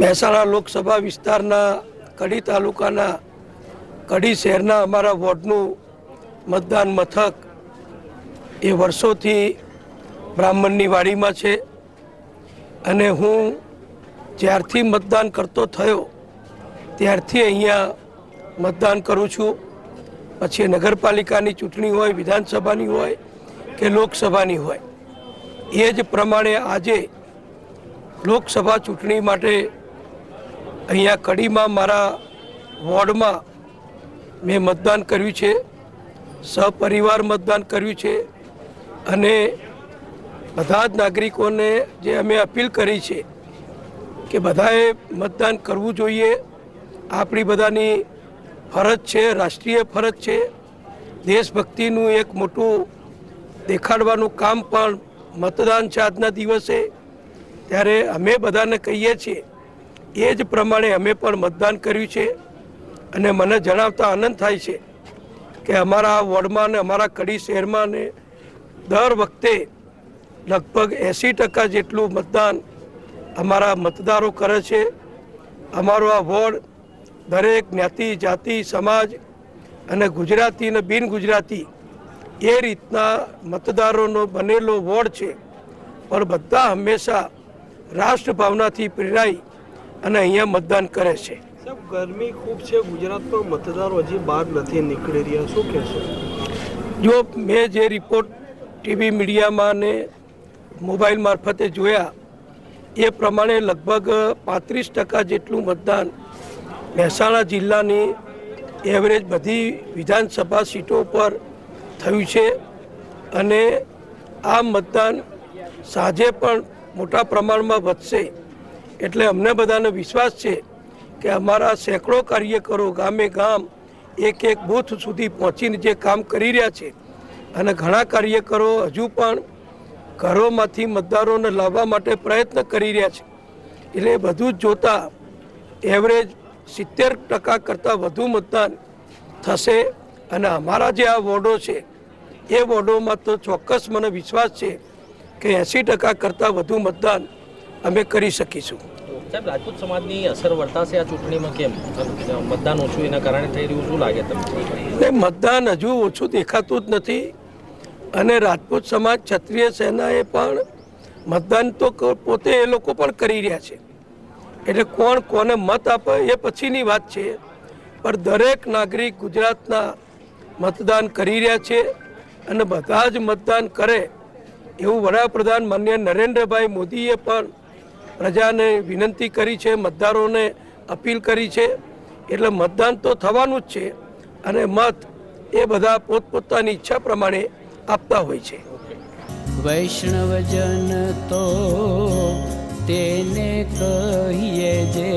મહેસાણા લોકસભા વિસ્તારના કડી તાલુકાના કડી શહેરના અમારા વોર્ડનું મતદાન મથક એ વર્ષોથી બ્રાહ્મણની વાડીમાં છે. અને હું જ્યારથી મતદાન કરતો થયો, ત્યારથી અહીંયા મતદાન કરું છું. પછી નગરપાલિકાની ચૂંટણી હોય, વિધાનસભાની હોય કે લોકસભાની હોય. એ જ પ્રમાણે આજે લોકસભા ચૂંટણી માટે અહીંયા કડીમાં મારા વોર્ડમાં મેં મતદાન કર્યું છે, સપરિવાર મતદાન કર્યું છે અને બધા જ નાગરિકોને જે અમે અપીલ કરી છે કે બધાએ મતદાન કરવું જોઈએ. આપણી બધાની ફરજ છે, રાષ્ટ્રીય ફરજ છે. દેશભક્તિનું એક મોટું દેખાડવાનું કામ પણ મતદાન છે આજના દિવસે. ત્યારે અમે બધાને કહીએ છીએ એ જ પ્રમાણે અમે પણ મતદાન કર્યું છે અને મને જણાવતા આનંદ થાય છે કે અમારા વોર્ડમાં ને અમારા કડી શહેરમાં ને દર વખતે લગભગ એંસી ટકા જેટલું મતદાન અમારા મતદારો કરે છે. અમારો આ વોર્ડ દરેક જ્ઞાતિ, જાતિ, સમાજ અને ગુજરાતી અને બિન ગુજરાતી એ રીતના મતદારોનો બનેલો વોર્ડ છે. પણ બધા હંમેશા રાષ્ટ્રભાવનાથી પ્રેરાઈ અને અહીંયા મતદાન કરે છે. સાહેબ ગરમી ખૂબ છે. ગુજરાતમાં મતદારો હજી બહાર નથી નીકળી રહ્યા. શું કહેશો? જો મેં જે રિપોર્ટ ટીવી મીડિયામાં ને મોબાઈલ મારફતે જોયા એ પ્રમાણે લગભગ પાંત્રીસ ટકા જેટલું મતદાન મહેસાણા જિલ્લાની એવરેજ બધી વિધાનસભા સીટો પર થયું છે. અને આ મતદાન સાંજે પણ મોટા પ્રમાણમાં વધશે. એટલે અમને બધાને વિશ્વાસ છે કે અમારા સેંકડો કાર્યકરો ગામે ગામ એક એક બૂથ સુધી પહોંચીને જે કામ કરી રહ્યા છે અને ઘણા કાર્યકરો હજુ પણ ઘરોમાંથી મતદારોને લાવવા માટે પ્રયત્ન કરી રહ્યા છે. એટલે બધું જ જોતા એવરેજ સિત્તેર ટકા કરતાં વધુ મતદાન થશે અને અમારા જે આ વોર્ડો છે, એ વોર્ડોમાં તો ચોક્કસ મને વિશ્વાસ છે કે એંસી ટકા કરતાં વધુ મતદાન અમે કરી શકીશું. સાહેબ રાજપૂત સમાજની અસર વર્તાશે આ ચૂંટણીમાં કેમ? મતદાન ઓછું એના કારણે થઈ રહ્યું શું લાગે તમને? મતદાન હજુ ઓછું દેખાતું જ નથી. અને રાજપૂત સમાજ ક્ષત્રિય સેનાએ પણ મતદાન તો પોતે એ લોકો પણ કરી રહ્યા છે. એટલે કોણ કોને મત આપે એ પછીની વાત છે. પણ દરેક નાગરિક ગુજરાતના મતદાન કરી રહ્યા છે અને બધા જ મતદાન કરે એવું વડાપ્રધાન માન્ય નરેન્દ્રભાઈ મોદીએ પણ પ્રજાને વિનંતી કરી છે, મતદારોને અપીલ કરી છે. એટલે મતદાન તો થવાનું જ છે અને મત એ બધા પોતપોતાની ઈચ્છા પ્રમાણે આપતા હોય છે. વૈષ્ણવજન તો તેને કહીએ જે